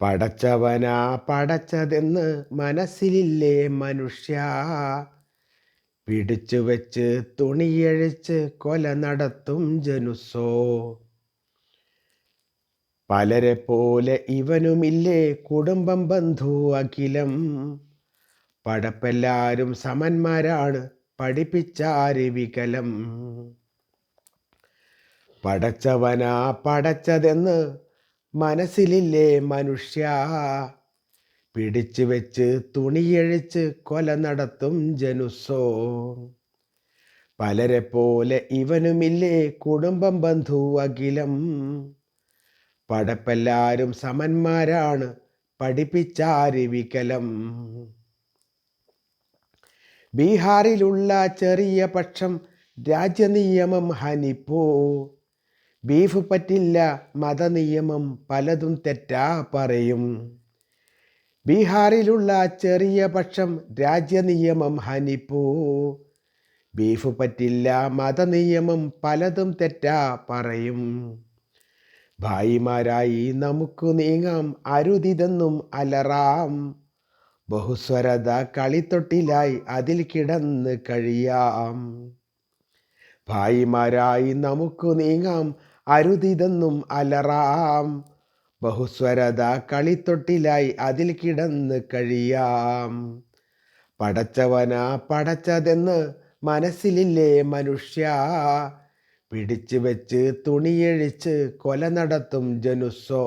പടച്ചവനാ പടച്ചതെന്ന് മനസ്സിലില്ലേ മനുഷ്യ? പിടിച്ചു വെച്ച് തുണിയഴിച്ച് കൊല നടത്തും ജനുസോ പലരെ പോലെ ഇവനുമില്ലേ കുടുംബം ബന്ധു അഖിലം? പടപ്പെല്ലാരും സമന്മാരാണ് പഠിപ്പിച്ചാര് വികലം പടച്ചവനാ പടച്ചതെന്ന് മനസ്സിലില്ലേ മനുഷ്യ? പിടിച്ചു വെച്ച് തുണിയഴിച്ച് കൊല നടത്തും ജനുസോ പലരെ പോലെ ഇവനുമില്ലേ കുടുംബം ബന്ധു അഖിലം. പടപ്പെല്ലാരും സമന്മാരാണ് പഠിപ്പിച്ചാര് വികലം ബീഹാറിലുള്ള ചെറിയ പക്ഷം രാജ്യനിയമം ഹനിപ്പോ. ബീഫ് പറ്റില്ല മതനിയമം പലതും തെറ്റാ പറയും. ബീഹാറിലുള്ള ചെറിയ പക്ഷം രാജ്യനിയമം ഹനിപ്പൂ. ബീഫ് പറ്റില്ല മതനിയമം പലതും തെറ്റാ പറയും. ഭായിമാരായി നമുക്ക് നീങ്ങാം അരുതിതെന്നും അലറാം. ബഹുസ്വരത കളിത്തൊട്ടിലായി അതിൽ കിടന്ന് കഴിയാം. ഭായിമാരായി നമുക്ക് നീങ്ങാം അരുതിതെന്നും അലറാം. ബഹുസ്വരത കളിത്തൊട്ടിലായി അതിൽ കിടന്ന് കഴിയാം. പടച്ചവനാ പടച്ചതെന്ന് മനസ്സിലില്ലേ മനുഷ്യ? പിടിച്ചു വെച്ച് തുണിയഴിച്ച് കൊല നടത്തും ജനുസോ